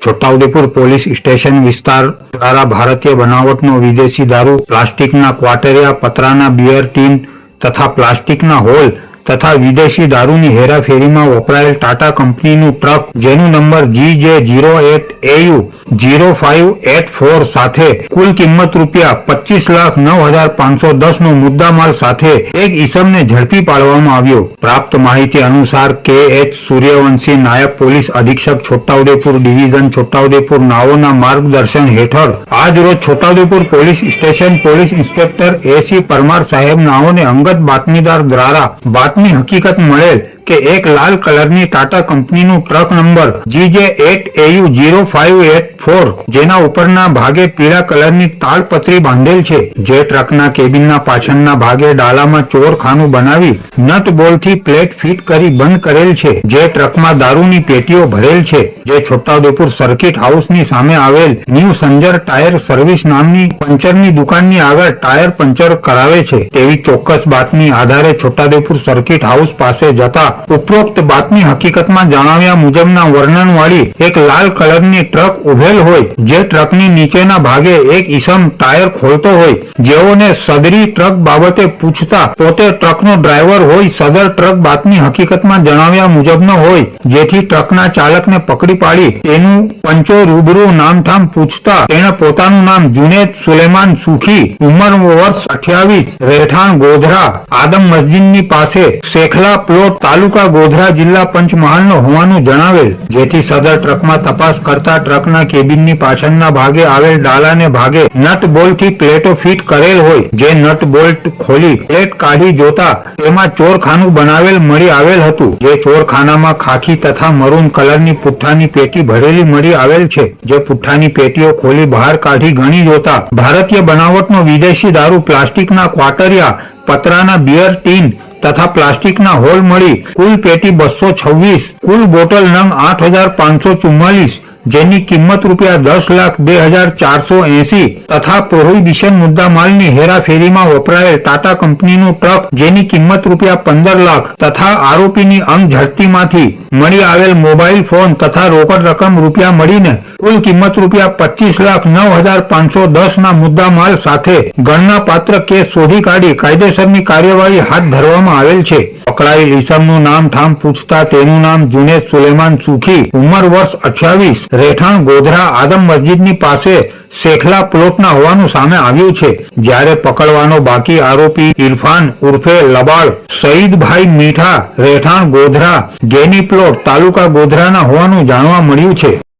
Chhota Udepur police station વિસ્તાર દ્વારા ભારતીય બનાવટનો વિદેશી દારૂ, પ્લાસ્ટિકના ક્વાટરિયા પતરાના બિયર ટીન તથા પ્લાસ્ટિકના હોલ તથા વિદેશી દારૂની હેરાફેરીમાં વપરાયેલ ટાટા કંપનીનું ટ્રક, જેનું number G J zero eight AU zero five eight four સાથે કુલ કિંમત રૂપિયા પચીસ લાખ નવ હજાર પાંચસો દસ નો મુદ્દામાલ સાથે એક ઈસમને ઝડપી પાડવામાં આવ્યો. પ્રાપ્ત માહિતી અનુસાર કે એચ સૂર્યવંશી નાયબ પોલીસ અધિક્ષક છોટાઉદેપુર ડિવિઝન છોટાઉદેપુર નાઓના માર્ગદર્શન હેઠળ આજ રોજ Chhota Udepur police station police inspector AC Parmar સાહેબ નાઓને અંગત બાતમીદાર દ્વારા બાતમી હકીકત મળેલ કે એક લાલ કલરની ટાટા કંપનીનું truck number GJ eight AU zero five eight four, જેના ઉપરના ભાગે પીળા કલરની તાળપત્રી બાંધેલ છે, જે ટ્રકના કેબિનના પાછળના ભાગે ડાલામાં ચોરખાનું બનાવી નટ બોલથી પ્લેટ ફિટ કરી બંધ કરેલ છે, જે ટ્રકમાં દારૂની પેટીઓ ભરેલ છે, જે છોટાઉદેપુર સર્કિટ હાઉસની સામે આવેલ ન્યૂ સંજર ટાયર સર્વિસ નામની પંચરની દુકાનની આગળ ટાયર પંચર કરાવે છે, તેવી ચોક્કસ બાતમી આધારે છોટાઉદેપુર સર્કિટ હાઉસ પાસે જતા ઉપરોક્ત બાતમી હકીકતમાં જણાવ્યા મુજબના વર્ણનવાળી એક લાલ કલરની ટ્રક ઉભેલ હોય, જે ટ્રકની નીચેના ભાગે એક ઈસમ ટાયર ખોલતો હોય. જેઓને સદરી ટ્રક બાબતે પૂછતા પોતે ટ્રકનો ડ્રાઈવર હોય, સદર ટ્રક બાતમી હકીકતમાં જણાવ્યા મુજબનો હોય, જેથી ટ્રકના ચાલકને પકડી પાડી તેનું પંચો રૂબરૂ નામઠામ પૂછતા તેણે પોતાનું નામ જુનેદ સુલેમાન સુખી, ઉંમર વર્ષ અઠ્યાવીસ, રહેઠાણ ગોધરા, આદમ મસ્જિદની પાસે શેખલા પ્લોટ તાલુકા ગોધરા જિલ્લા પંચમહાલનો હોવાનું જણાવેલ, જેથી સદર ટ્રકમાં તપાસ કરતા ટ્રકના કેબિનની પાછળના ભાગે આવેલ ડાલાને ભાગે નટ બોલ્ટથી પ્લેટો ફિટ કરેલ હોય, જે નટ બોલ્ટ ખોલી પ્લેટ કાઢી જોતા તેમાં ચોરખાનું બનાવેલ મળી આવેલ હતું, જે ચોરખાનામાં ખાખી તથા મરૂન કલરની પુઠ્ઠાની પેટી ભરેલી મળી આવેલ છે, જે પુઠ્ઠાની પેટીઓ ખોલી બહાર કાઢી ગણી જોતા ભારતીય બનાવટનો વિદેશી દારૂ પ્લાસ્ટિકના ક્વાટરિયા, પતરાના બિયર ટીન તથા પ્લાસ્ટિકના હોલ મળી કુલ પેટી બસો છવ્વીસ, કુલ બોટલ નંગ આઠ હજાર પાંચસો ચુમ્માલીસ જેની કિંમત રૂપિયા દસ લાખ બે હજાર ચારસો એસી તથા પ્રોહિબિશન મુદ્દામાલની હેરાફેરીમાં વપરાયેલ ટાટા કંપનીનું ટ્રક જેની કિંમત રૂપિયા પંદર લાખ તથા આરોપીની અંગ ઝડતીમાંથી મળી આવેલ મોબાઈલ ફોન તથા રોકડ રકમ રૂપિયા મળીને કુલ કિંમત રૂપિયા પચીસ લાખ નવ હજાર પાંચસો દસ ના મુદ્દા માલ સાથે ગણના પાત્ર કેસ શોધી કાઢી કાયદેસરની કાર્યવાહી હાથ ધરવામાં આવેલ છે. પકડાયેલ ઈસમનું નામ ઠામ પૂછતા તેનું નામ જુનેદ સુલેમાન સુખી, ઉંમર વર્ષ અઠ્યાવીસ રહેઠાણ ગોધરા આદમ મસ્જિદની પાસે શેખલા પ્લોટના હોવાનું સામે આવ્યું છે. જ્યારે પકડવાનો બાકી આરોપી ઇરફાન ઉર્ફે લબાળ સઈદભાઈ મીઠા રહેઠાણ ગોધરા ગેની પ્લોટ તાલુકા ગોધરાના હોવાનું જાણવા મળ્યું છે.